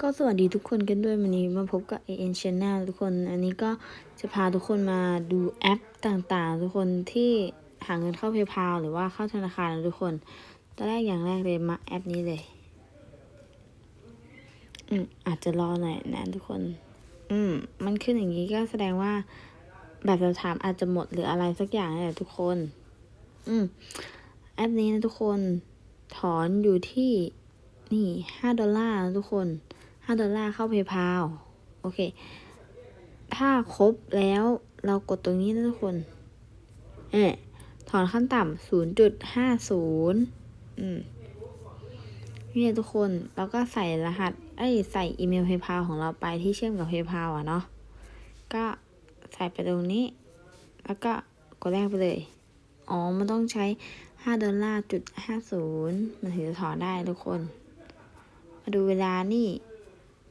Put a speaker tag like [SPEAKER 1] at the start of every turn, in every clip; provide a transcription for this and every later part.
[SPEAKER 1] ก็สวัสดีทุกคนกันด้วยวันนี้มาพบกับ AN Channel ทุกคน อันนี้ก็จะพาทุกคนมาดูแอปต่างๆ ทุกคนที่หาเงินเข้า PayPal หรือว่าเข้าธนาคารทุกคนตอนแรกอย่างแรกเลยมาแอปนี้เลย อืมอาจจะรอหน่อยนะทุกคน อืม มันขึ้นอย่างนี้ก็แสดงว่า แบบเราถามอาจจะหมดหรืออะไรสักอย่างนี่แหละทุกคน อืม แอปนี้นะทุกคนถอนอยู่ที่นี่ห้าดอลลาร์ทุกคน ห้าดอลลาร์เข้า PayPal โอเค ถ้าครบแล้วเรากดตรงนี้นะทุกคนเออถอนขั้นต่ำศูนย์จุดห้าศูนย์อืมนี่ทุกคนเราก็ใส่รหัส เอ้ย ใส่อีเมล PayPal ของเราไปที่เชื่อมกับ PayPal อะเนาะ ก็ใส่ไปตรงนี้ แล้วก็กดแรกไปเลย อ๋อ มันต้องใช้ห้าดอลลาร์จุดห้าศูนย์มันถึงจะถอนได้ทุกคน มาดูเวลานี่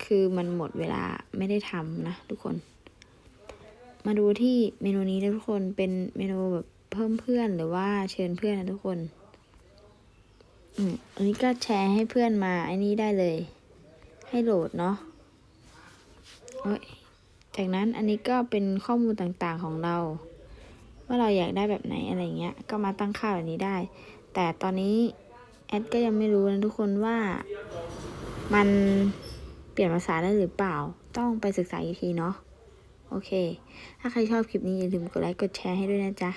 [SPEAKER 1] คือมันหมดเวลาไม่ได้ทำนะทุกคน มาดูที่เมนูนี้นะทุกคนเป็นเมนูแบบเพิ่มเพื่อนหรือว่าเชิญเพื่อนนะทุกคนอืมอันนี้ก็แชร์ให้เพื่อนมาไอ้นี้ได้เลย ให้โหลดเนาะโอ้ยจากนั้นอันนี้ก็เป็นข้อมูลต่างๆของเรา ว่าเราอยากได้แบบไหนอะไรเงี้ย ก็มาตั้งค่าแบบนี้ได้ แต่ตอนนี้แอดก็ยังไม่รู้นะทุกคนว่ามัน เปลี่ยนภาษาได้หรือเปล่า ต้องไปศึกษาอีกทีเนาะ โอเค ถ้าใครชอบคลิปนี้อย่าลืมกดไลค์ กดแชร์ให้ด้วยนะจ๊ะ